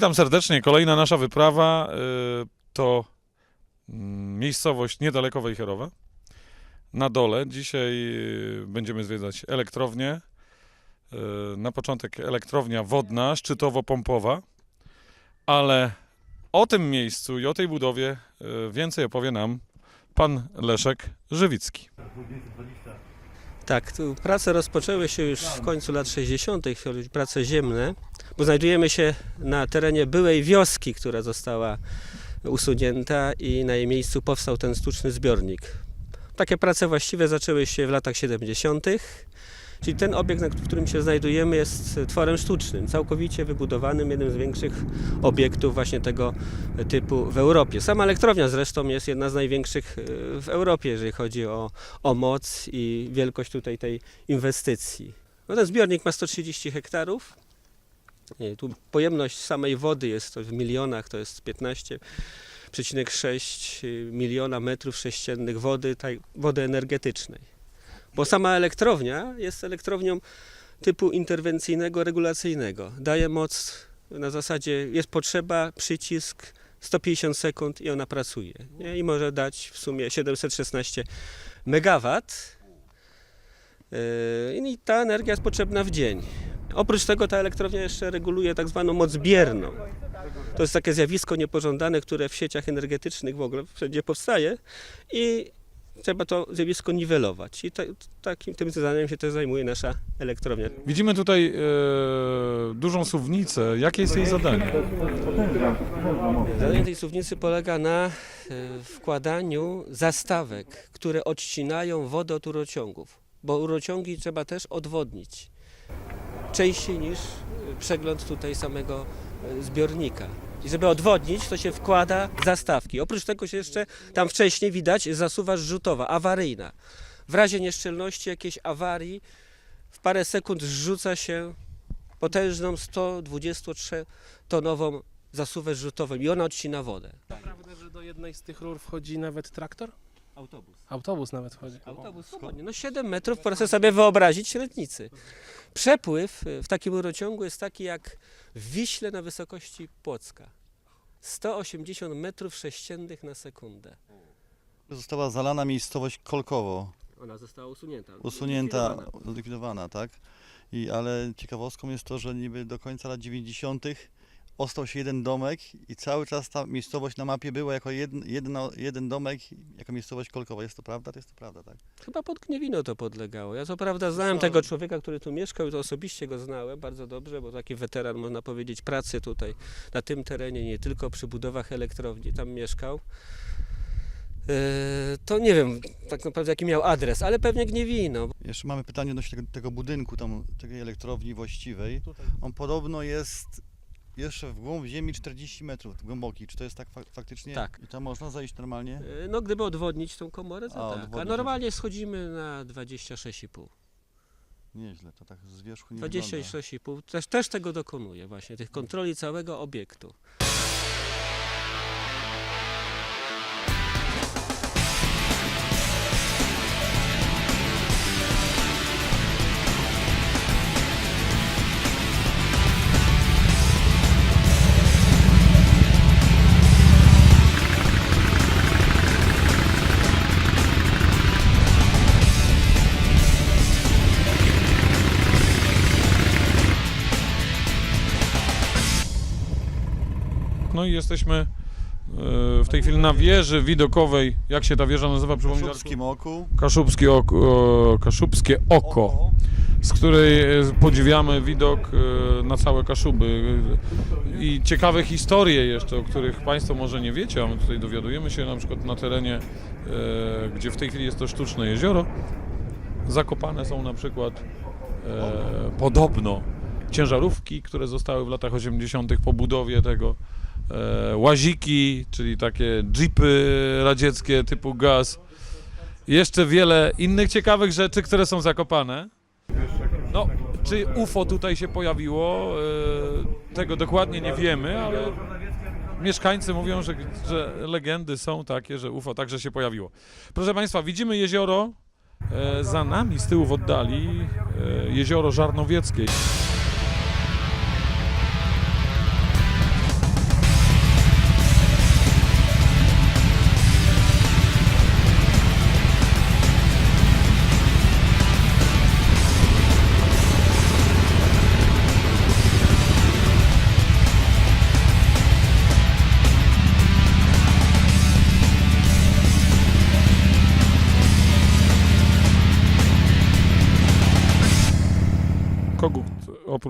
Witam serdecznie. Kolejna nasza wyprawa y, to mm, miejscowość niedaleko Wejherowa. Na dole. Dzisiaj y, będziemy zwiedzać elektrownię. Y, Na początek elektrownia wodna, szczytowo-pompowa. Ale o tym miejscu i o tej budowie więcej opowie nam pan Leszek Żywicki. Tak, prace rozpoczęły się już w końcu lat 60., prace ziemne, bo znajdujemy się na terenie byłej wioski, która została usunięta i na jej miejscu powstał ten sztuczny zbiornik. Takie prace właściwie zaczęły się w latach 70., czyli ten obiekt, na którym się znajdujemy, jest tworem sztucznym, całkowicie wybudowanym, jednym z większych obiektów właśnie tego typu w Europie. Sama elektrownia zresztą jest jedna z największych e, w Europie, jeżeli chodzi o, o moc i wielkość tutaj tej inwestycji. No ten zbiornik ma 130 hektarów. Tu pojemność samej wody jest w milionach, to jest 15,6 miliona metrów sześciennych wody, tej wody energetycznej. Bo sama elektrownia jest elektrownią typu interwencyjnego, regulacyjnego. Daje moc na zasadzie jest potrzeba, przycisk, 150 sekund i ona pracuje. Nie? I może dać w sumie 716 megawat. Yy, I ta energia jest potrzebna w dzień. Oprócz tego ta elektrownia jeszcze reguluje tak zwaną moc bierną. To jest takie zjawisko niepożądane, które w sieciach energetycznych w ogóle wszędzie powstaje i trzeba to zjawisko niwelować. I ta, takim tym zadaniem się też zajmuje nasza elektrownia. Widzimy tutaj e, dużą suwnicę. Jakie jest jej zadanie? Zadanie tej suwnicy polega na e, wkładaniu zastawek, które odcinają wodę od urociągów, bo urociągi trzeba też odwodnić częściej niż e, przegląd tutaj samego e, zbiornika. I żeby odwodnić, to się wkłada zastawki. Oprócz tego się jeszcze tam wcześniej widać zasuwa rzutowa, awaryjna. W razie nieszczelności jakiejś awarii w parę sekund zrzuca się potężną 123-tonową zasuwę rzutową i ona odcina wodę. Prawda, że do jednej z tych rur wchodzi nawet traktor? Autobus. Autobus nawet wchodzi. Autobus swobodnie. No 7 metrów, proszę sobie wyobrazić średnicy. Przepływ y, w takim rurociągu jest taki jak w Wiśle na wysokości Płocka. 180 metrów sześciennych na sekundę. Została zalana miejscowość Kolkowo, Ona została usunięta. usunięta, zlikwidowana. zlikwidowana, tak? I, ale ciekawostką jest to, że niby do końca lat 90. ostał się jeden domek i cały czas ta miejscowość na mapie była jako jeden, jedno, jeden domek, jako miejscowość Kolkowo. Jest to prawda? To jest to prawda, tak? Chyba pod Gniewino to podlegało. Ja co prawda znałem tego człowieka, który tu mieszkał i to osobiście go znałem bardzo dobrze, bo taki weteran, można powiedzieć, pracy tutaj na tym terenie, nie tylko przy budowach elektrowni, tam mieszkał. Eee, To nie wiem tak naprawdę jaki miał adres, ale pewnie Gniewino. Jeszcze mamy pytanie odnośnie tego, tego budynku, tam, tej elektrowni właściwej. On podobno jest jeszcze w głąb ziemi 40 metrów głęboki. Czy to jest tak fak- faktycznie? Tak. I tam można zejść normalnie? Eee, No gdyby odwodnić tą komorę, to A, tak. A normalnie schodzimy na 26,5. Nieźle, to tak z wierzchu nie wygląda. 26,5. Też, też tego dokonuje właśnie, tych kontroli całego obiektu. No i jesteśmy e, w tej chwili na wieży widokowej. Jak się ta wieża nazywa? Przypomnij, Kaszubskim oku. Kaszubskie oko, Kaszubskie oko, z której e, podziwiamy widok e, na całe Kaszuby. I ciekawe historie jeszcze, o których Państwo może nie wiecie, a my tutaj dowiadujemy się na przykład na terenie, gdzie w tej chwili jest to sztuczne jezioro. Zakopane są na przykład podobno ciężarówki, które zostały w latach 80. po budowie tego łaziki, czyli takie jeepy radzieckie typu gaz. Jeszcze wiele innych ciekawych rzeczy, które są zakopane. No, czy UFO tutaj się pojawiło, e, tego dokładnie nie wiemy, ale mieszkańcy mówią, że, że legendy są takie, że UFO także się pojawiło. Proszę Państwa, widzimy jezioro, e, za nami z tyłu w oddali, e, jezioro Żarnowieckie.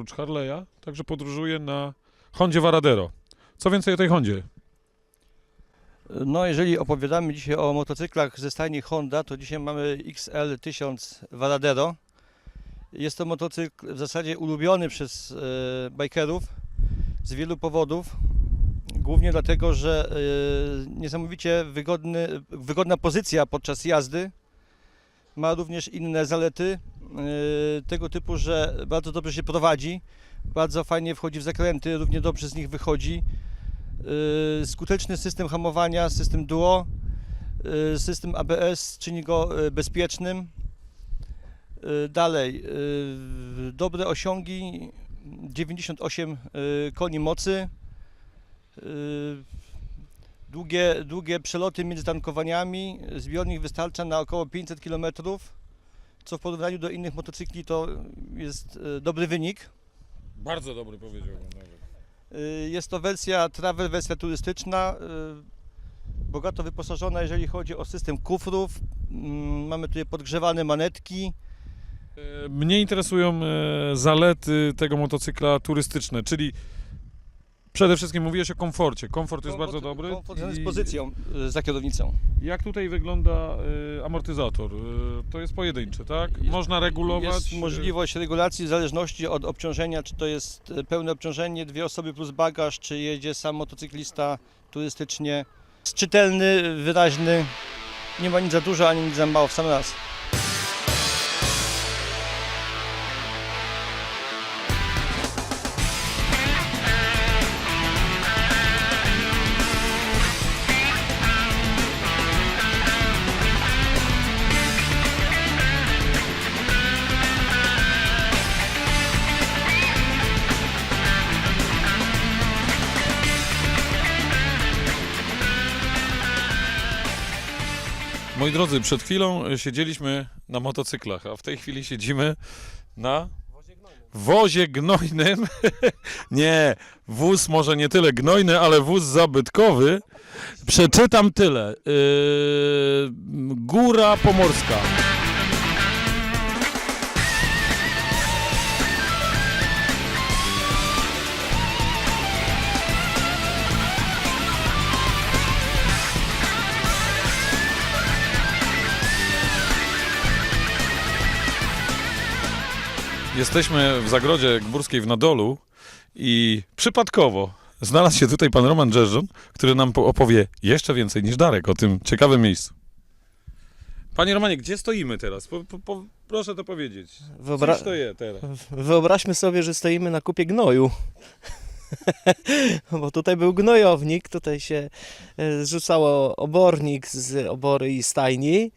Oprócz Harley'a, także podróżuje na Hondzie Varadero. Co więcej o tej Hondzie? No, jeżeli opowiadamy dzisiaj o motocyklach ze stajni Honda, to dzisiaj mamy XL 1000 Varadero. Jest to motocykl w zasadzie ulubiony przez e, bikerów z wielu powodów. Głównie dlatego, że e, niesamowicie wygodny, wygodna pozycja podczas jazdy. Ma również inne zalety e, tego typu, że bardzo dobrze się prowadzi, bardzo fajnie wchodzi w zakręty, równie dobrze z nich wychodzi. Y, skuteczny system hamowania, system duo, y, system ABS czyni go bezpiecznym. Dalej, dobre osiągi, 98 y, koni mocy, długie, długie przeloty między tankowaniami, zbiornik wystarcza na około 500 km, co w porównaniu do innych motocykli to jest y, dobry wynik. Bardzo dobry powiedziałbym nawet. Jest to wersja travel, wersja turystyczna, y, bogato wyposażona jeżeli chodzi o system kufrów. Mm, Mamy tutaj podgrzewane manetki. E, Mnie interesują e, zalety tego motocykla turystyczne, czyli przede wszystkim mówiłeś o komforcie. Komfort jest bardzo dobry. Komfort związany I z pozycją y, za kierownicą. Jak tutaj wygląda e, amortyzator? E, To jest pojedynczy, tak? Można regulować. Jest możliwość regulacji w zależności od obciążenia, czy to jest y, pełne obciążenie, dwie osoby plus bagaż, czy jedzie sam motocyklista turystycznie. Jest czytelny, wyraźny, nie ma nic za dużo, ani nic za mało w sam raz. Moi drodzy, przed chwilą siedzieliśmy na motocyklach, a w tej chwili siedzimy na wozie gnojnym. nie, wóz może nie tyle gnojny, ale wóz zabytkowy. Przeczytam tyle. Yy, Góra Pomorska. Jesteśmy w zagrodzie górskiej w Nadolu i przypadkowo znalazł się tutaj pan Roman Dżerżon, który nam po- opowie jeszcze więcej niż Darek o tym ciekawym miejscu. Panie Romanie, gdzie stoimy teraz? Po, po, po, proszę to powiedzieć. Wyobra... Stoję teraz? Wyobraźmy sobie, że stoimy na kupie gnoju. Bo tutaj był gnojownik, tutaj się e, zrzucało obornik z obory i stajni.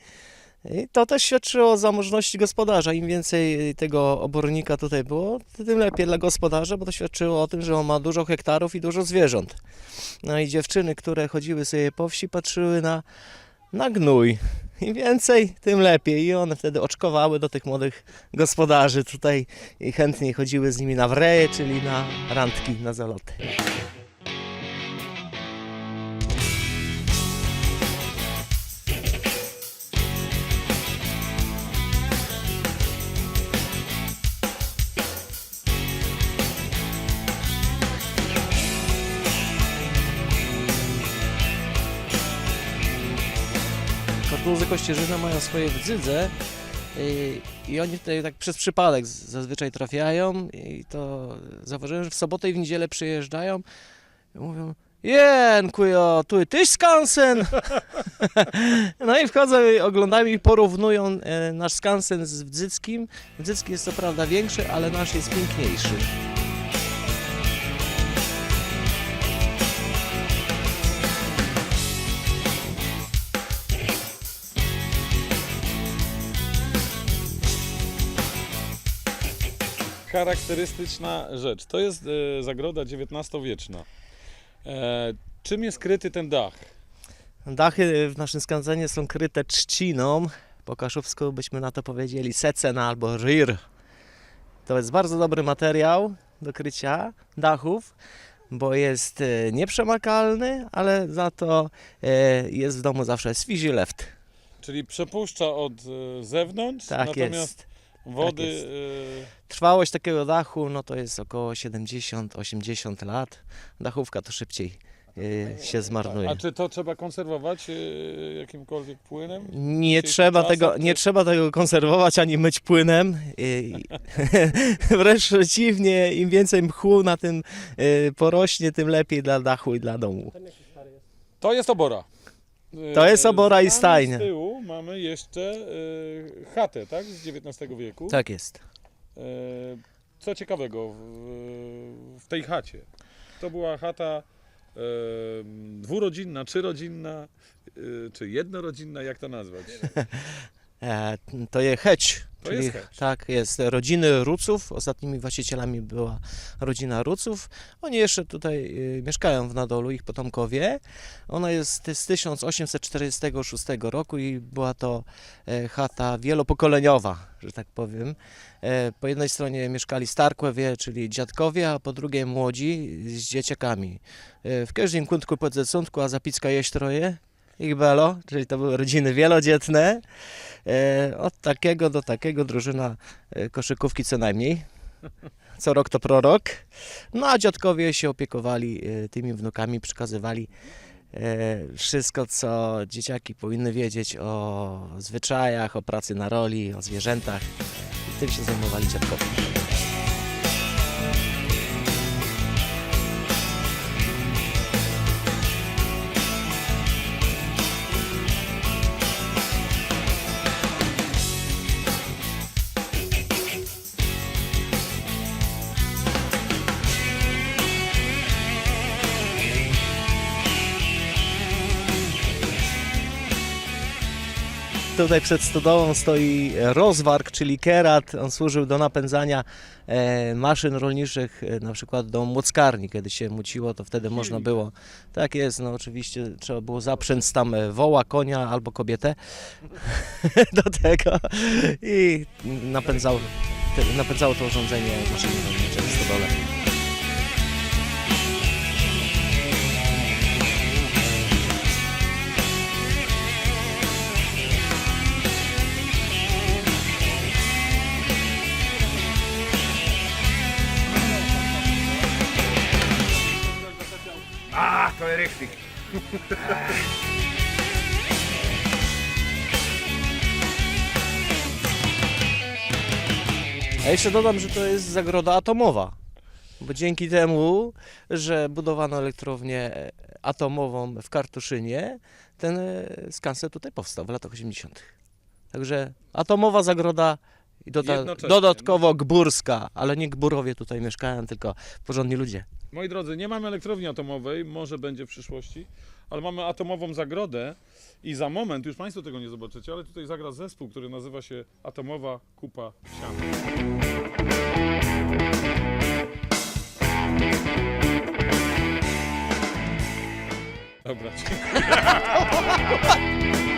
I to też świadczyło o zamożności gospodarza. Im więcej tego obornika tutaj było, tym lepiej dla gospodarza, bo to świadczyło o tym, że on ma dużo hektarów i dużo zwierząt. No i dziewczyny, które chodziły sobie po wsi, patrzyły na, na gnój. Im więcej, tym lepiej. I one wtedy oczkowały do tych młodych gospodarzy tutaj i chętniej chodziły z nimi na wreje, czyli na randki, na zaloty. Kościerzyna mają swoje wdzydze i, i oni tutaj tak przez przypadek zazwyczaj trafiają i to zauważyłem, że w sobotę i w niedzielę przyjeżdżają i mówią Jen, kujo, tu tyś skansen! no i wchodzą i oglądają i porównują e, nasz skansen z Wdzyckim. Wdzycki jest co prawda większy, ale nasz jest piękniejszy. Charakterystyczna rzecz. To jest e, zagroda XIX-wieczna. E, czym jest kryty ten dach? Dachy w naszym skansenie są kryte trzciną. Po kaszubsku byśmy na to powiedzieli secen albo rir. To jest bardzo dobry materiał do krycia dachów, bo jest e, nieprzemakalny, ale za to e, jest w domu zawsze swizi left. Czyli przepuszcza od e, zewnątrz, Tak natomiast jest. Wody. jest. y, Trwałość takiego dachu no to jest około 70-80 lat. Dachówka to szybciej y, się zmarnuje. a czy to trzeba konserwować y, jakimkolwiek płynem? Nie Czy trzeba, czasem tego, to- nie trzeba tego konserwować ani myć płynem. Wręcz przeciwnie, im więcej mchu na tym porośnie, tym lepiej dla dachu i dla domu. To jest obora. To jest obora i stajnia. Z tyłu mamy jeszcze y, chatę, tak? Z XIX wieku. Tak jest. E, Co ciekawego w, w tej chacie? To była chata e, dwurodzinna, trzyrodzinna, e, czy jednorodzinna, jak to nazwać? E, To jest heć. To czyli, jest hecz. Tak, jest rodziny Ruców. Ostatnimi właścicielami była rodzina Ruców. Oni jeszcze tutaj y, mieszkają w Nadolu, ich potomkowie. Ona jest z 1846 roku i była to e, chata wielopokoleniowa, że tak powiem. E, Po jednej stronie mieszkali Starkłowie, czyli dziadkowie, a po drugiej młodzi z dzieciakami. W każdym kątku pod a Zapicka jeść troje. Ich belo, czyli to były rodziny wielodzietne. E, od takiego do takiego drużyna e, koszykówki co najmniej. Co rok to prorok. No a dziadkowie się opiekowali e, tymi wnukami, przekazywali wszystko, co dzieciaki powinny wiedzieć o zwyczajach, o pracy na roli, o zwierzętach. I tym się zajmowali dziadkowie. Tutaj przed stodołą stoi rozwark, czyli kerat. On służył do napędzania e, maszyn rolniczych, e, na przykład do młockarni. Kiedy się muciło, to wtedy można było. Tak jest, no oczywiście trzeba było zaprzęc tam e, woła, konia albo kobietę do tego i napędzało, napędzało to urządzenie maszyny rolnicze w stodole. A jeszcze dodam, że to jest zagroda atomowa. Bo dzięki temu, że budowano elektrownię atomową w Kartuszynie, ten e, skansen tutaj powstał w latach 80. Także atomowa zagroda i doda- Jednocześnie. dodatkowo gburska, ale nie gburowie tutaj mieszkają, tylko porządni ludzie. Moi drodzy, nie mamy elektrowni atomowej, może będzie w przyszłości, ale mamy atomową zagrodę i za moment, już Państwo tego nie zobaczycie, ale tutaj zagra zespół, który nazywa się Atomowa Kupa Siana. Dobra, dziękuję.